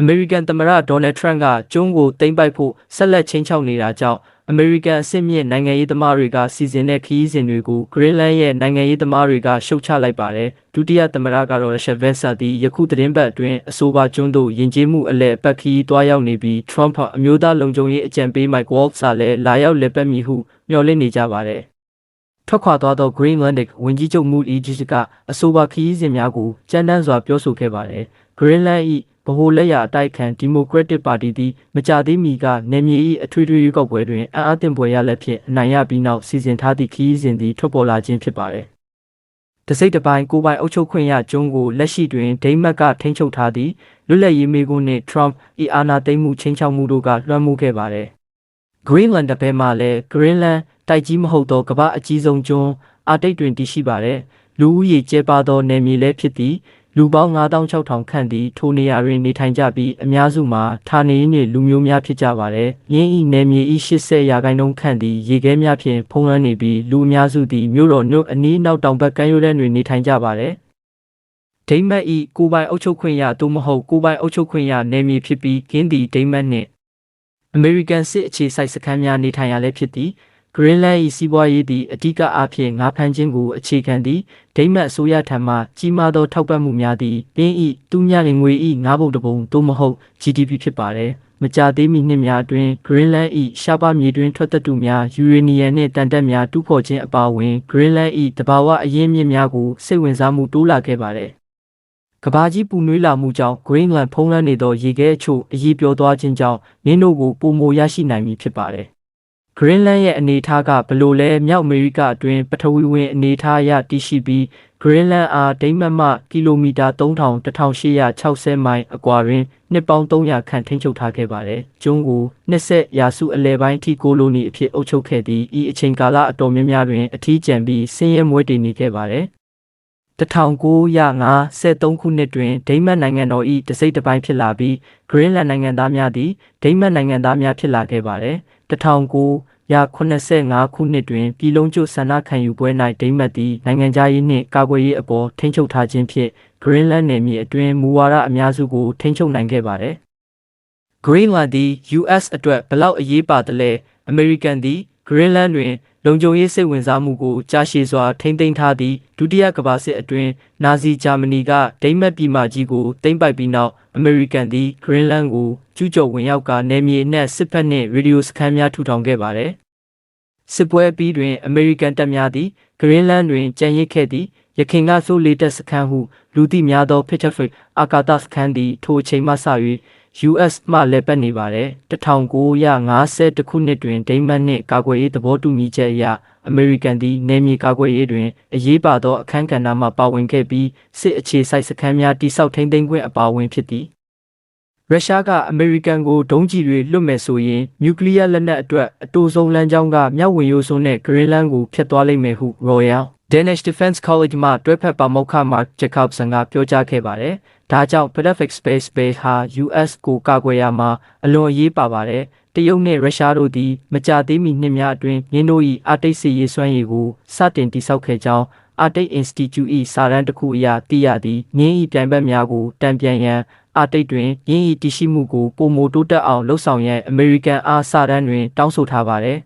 အမေရိကန်သမ္မတဒေါ်နယ်ထရန့်ကကျွန်းကိုသိမ်းပိုက်ဖို့ဆက်လက်ချင်းချောက်နေတာကြောင့်အမေရိကန်အစစ်မြစ်နိုင်ငံရေးသမားတွေကစီစဉ်တဲ့ခရီးစဉ်တွေကိုဂရင်းလန်းရဲ့နိုင်ငံရေးသမားတွေကရှုတ်ချလိုက်ပါတယ်ဒုတိယသမ္မတကတော့ရရှဗက်ဆာတီယခုသတင်းပတ်အတွင်းအဆိုပါကျွန်းတို့ယဉ်ကျေးမှုအလဲအပတ်ခရီးတွားရောက်နေပြီးထရမ့်အမျိုးသားလုံခြုံရေးအကြံပေးမိုက်ဝေါ့စ်ကလည်းလာရောက်လက်ပတ်မည်ဟုမျှော်လင့်နေကြပါတယ်ထွက်ခွာသွားသော Greenlandic ဝန်ကြီးချုပ်မူအီဂျစ်ကအဆိုပါခရီးစဉ်များကိုကြမ်းတမ်းစွာပြောဆိုခဲ့ပါတယ်။ Greenland ၏ ဗဟိုလက်ရအတိုက်ခံ Democratic Party သည်မကြသေးမီကနေမြေ၏အထွေထွေရွေးကောက်ပွဲတွင်အံ့အားသင့်ပွဲရလက်ဖြင့်အနိုင်ရပြီးနောက်စီစဉ်ထားသည့်ခရီးစဉ်သည်ထွက်ပေါ်လာခြင်းဖြစ်ပါတယ်။တစိတ်တစ်ပိုင်းကိုပိုင်အုပ်ချုပ်ခွင့်ရကျွန်းကိုလက်ရှိတွင်ဒိန်းမတ်ကထိန်းချုပ်ထားသည့်လွတ်လပ်ရေးမေကွန်းနှင့် Trump ၏အာဏာသိမ်းမှုချင်းချောက်မှုတို့ကလွှမ်းမိုးခဲ့ပါတယ်။ Greenland တစ်ဖက်မှာလည်း Greenland တိုက်ကြီးမဟုတ်သောကမ္ဘာအကြီးဆုံးကျွန်းအာတိတ်တွင်တည်ရှိပါတယ်။လူဦးရေကျဲပါသောနယ်မြေလည်းဖြစ်သည် လူပေါင်း9600ခန့်သည်ထိုနေရာတွင်နေထိုင်ကြပြီးအများစုမှာဌာနေနှင့်လူမျိုးများဖြစ်ကြပါတယ်။ရင်းဤနယ်မြေဤ80ရာခိုင်နှုန်းခန့်သည်ရေခဲများဖြင့်ဖုံးလွှမ်းနေပြီးလူအများစုသည်မြို့တော်မြို့အနီးနောက်တောင်ဘက်ကမ်းရိုးတန်းတွင်နေထိုင်ကြပါတယ်။ဒိမတ်ဤကိုပိုင်အုပ်ချုပ်ခွင့်ရသို့မဟုတ်ကိုပိုင်အုပ်ချုပ်ခွင့်ရနယ်မြေဖြစ်ပြီးကင်းသည်ဒိမတ်နှင့်အမေရိကန်စစ်အခြေစိုက်စခန်းများနေထိုင်ရာလည်းဖြစ်သည်။ Greenland ၏စီးပွားရေးသည်အဓိကအားဖြင့်ငါးဖမ်းခြင်းကိုအခြေခံသည်ဒိမတ်အစိုးရထံမှကြီးမားသောထောက်ပံ့မှုများသည်ပြင်း၏တူးမြငွေ၏ငါးပုံတစ်ပုံသို့မဟုတ် GDP ဖြစ်ပါသည်မကြသေးမီနှစ်များအတွင်း Greenland ၏ရှားပါမြေတွင်ထွက်သက်တူများယူရေနီယံနှင့်တန်တက်များတူးဖော်ခြင်းအပါအဝင် Greenland ၏တဘာဝအရင်းမြစ်များကိုစိတ်ဝင်စားမှုတိုးလာခဲ့ပါသည်ကဘာကြီးပူနွေးလာမှုကြောင့် Greenland ဖုံးလွှမ်းနေသောရေခဲအချို့အရေးပြောသွားခြင်းကြောင့်နင်းတို့ကိုပုံမရရှိနိုင်မည်ဖြစ်ပါတယ် Greenland ရဲ့အနေအထားကဘလို့လဲမြောက်အမေရိကအတွင်းပထဝီဝင်အနေအထားအရတည်ရှိပြီး Greenland အားဒိမတ်မှကီလိုမီတာ3000 1860မိုင်အကွာတွင်နှစ်ပေါင်း300ခန့်ထိန်းချုပ်ထားခဲ့ပါတယ်။ကျွန်းကို20ရာစုအလယ်ပိုင်းထိကိုလိုနီအဖြစ်အုပ်ချုပ်ခဲ့သည့်ဤအချိန်ကာလအတော်များများတွင်အထီးကျန်ပြီးဆင်းရဲမွဲတေနေခဲ့ပါတယ်။1953ခုနှစ်တွင်ဒိမတ်နိုင်ငံတော်၏တစိမ့်တစ်ပိုင်းဖြစ်လာပြီး Greenland နိုင်ငံသားများသည်ဒိမတ်နိုင်ငံသားများဖြစ်လာခဲ့ပါတယ်။1900 ရ85ခုနှစ်တွင်ပြည်လုံးကျွဆန္ဒခံယူပွဲ၌ဒိမတ်သည်နိုင်ငံခြားရေးနှင့်ကာကွယ်ရေးအပေါ်ထိန်းချုပ်ထားခြင်းဖြင့် Greenland နယ်မြေအတွင်းမူဝါဒအများစုကိုထိန်းချုပ်နိုင်ခဲ့ပါသည်။ Greenland သည် US အတွက်ဘလောက်အရေးပါသလဲ။ American သည် Greenland တွင် လုံခြုံရေးစိတ်ဝင်စားမှုကိုကြားရှည်စွာထိမ့်သိမ်းထားသည့်ဒုတိယကမ္ဘာစစ်အတွင်းနာဇီဂျာမနီကဒိမတ်ပြည်မကြီးကိုသိမ်းပိုက်ပြီးနောက်အမေရိကန်သည် Greenland ကိုကျူးကျော်ဝင်ရောက်ကာနယ်မြေအနှံ့စစ်ဖက်နှင့်ရေဒီယိုစခန်းများထူထောင်ခဲ့ပါသည်။စစ်ပွဲပြီးတွင် အမေရိကန်တပ်များသည် Greenland တွင်ကြံရစ်ခဲ့သည်။ယခင်ကဆိုလေတပ်စခန်းဟုလူသိများသော Pittsburgh အာကာသစခန်းသည်ထိုအချိန်မှစ၍ US မှလည်းပတ်နေပါတယ်1950ခုနှစ်တွင်ဒိမတ်နှင့်ကာကွယ်ရေးသဘောတူညီချက်အရအမေရိကန်သည်နယ်မြေကာကွယ်ရေးတွင်အရေးပါသောအခမ်းကဏ္ဍမှပါဝင်ခဲ့ပြီးစစ်အခြေစိုက်စခန်းများတိစောက်ထိန်းသိမ်းခွင့်အပါအဝင်ဖြစ်သည်ရုရှားကအမေရိကန်ကိုဒုံးကျည်တွေလွတ်မယ်ဆိုရင်နျူကလ িয়ার လက်နက်အတွက်အတူဆုံးလမ်းကြောင်းကမြောက်ဝင်ရိုးစွန်းနဲ့ Greenland ကိုဖျက်သွားလိမ့်မယ်ဟု Royal Danish Defense College မှတွဲဖက်ပါမောက္ခ Mark Jacobson ကပြောကြားခဲ့ပါတယ်။ ဒါကြောင့် Pacific Space Base ဟာ US ကိုကာကွယ်ရမှာအလွန်အရေးပါပါတယ်။တရုတ်နှင့်ရုရှားတို့သည်မကြသေးမီနှစ်များအတွင်းမြင်းတို့၏အာတိတ်စီရေးစွမ်းရည်ကိုစတင်တိစောက်ခဲ့ကြောင်းအာတိတ် Institute ၏စာရန်တစ်ခုအရသိရသည်မြင်း၏ပြိုင်ဘက်များကိုတံပြန်ရန်အာတိတ်တွင်ရင်းဤတရှိမှုကိုပုံမိုတိုးတက်အောင်လှုပ်ဆောင်ရန်အမေရိကန်အားစာတမ်းတွင်တောင်းဆိုထားပါသည်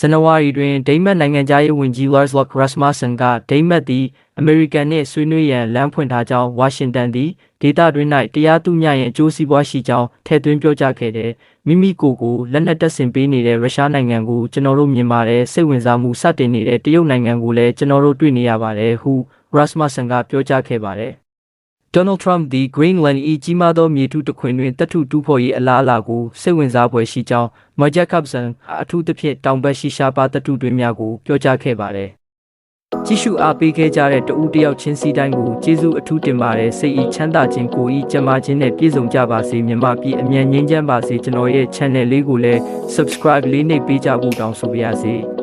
ဇန်နဝါရီတွင်ဒိမတ်နိုင်ငံသားရေးဝန်ကြီး Lars Lock Rasmussen ကဒိမတ်သည်အမေရိကန်နှင့်ဆွေးနွေးရန်လမ်းဖွင့်ထားကြောင်းဝါရှင်တန်သည်ဒေသတွင်း၌တရားသူမျှရဲ့အကျိုးစီးပွားရှိကြောင်းထည့်သွင်းပြောကြားခဲ့တယ်။မိမိကိုယ်ကိုလက်နက်တပ်ဆင်ပေးနေတဲ့ရုရှားနိုင်ငံကိုကျွန်တော်တို့မြင်ပါတယ်စိတ်ဝင်စားမှုစတင်နေတဲ့တရုတ်နိုင်ငံကိုလည်းကျွန်တော်တို့တွေ့နေရပါတယ်ဟု Rasmussen ကပြောကြားခဲ့ပါတယ်။ Donald Trump သည် Greenland ၏ကြီးမားသောမြေထုတစ်ခွင်တွင်တပ်ထုတူးဖော်ရေးအလားအလာကိုစိတ်ဝင်စားဖွယ်ရှိကြောင်း Mark Jacobson အထူးသဖြင့်တောင်ဘက်ရှိရှားပါတပ်ထုတွင်များကိုပြောကြားခဲ့ပါတယ်။ကြည့်ရှုအားပေးခဲ့ကြတဲ့တဦးတယောက်ချင်းစီတိုင်းကိုကျေးဇူးအထူးတင်ပါတယ်စိတ်ဤချမ်းသာခြင်းကိုဤကျန်းမာခြင်းနဲ့ပြည့်စုံကြပါစေမြန်မာပြည်အမြန်ငြိမ်းချမ်းပါစေကျွန်တော်ရဲ့ channel လေးကိုလည်း subscribe လေးနှိပ်ပေးကြဖို့တောင်းဆိုပါရစေ။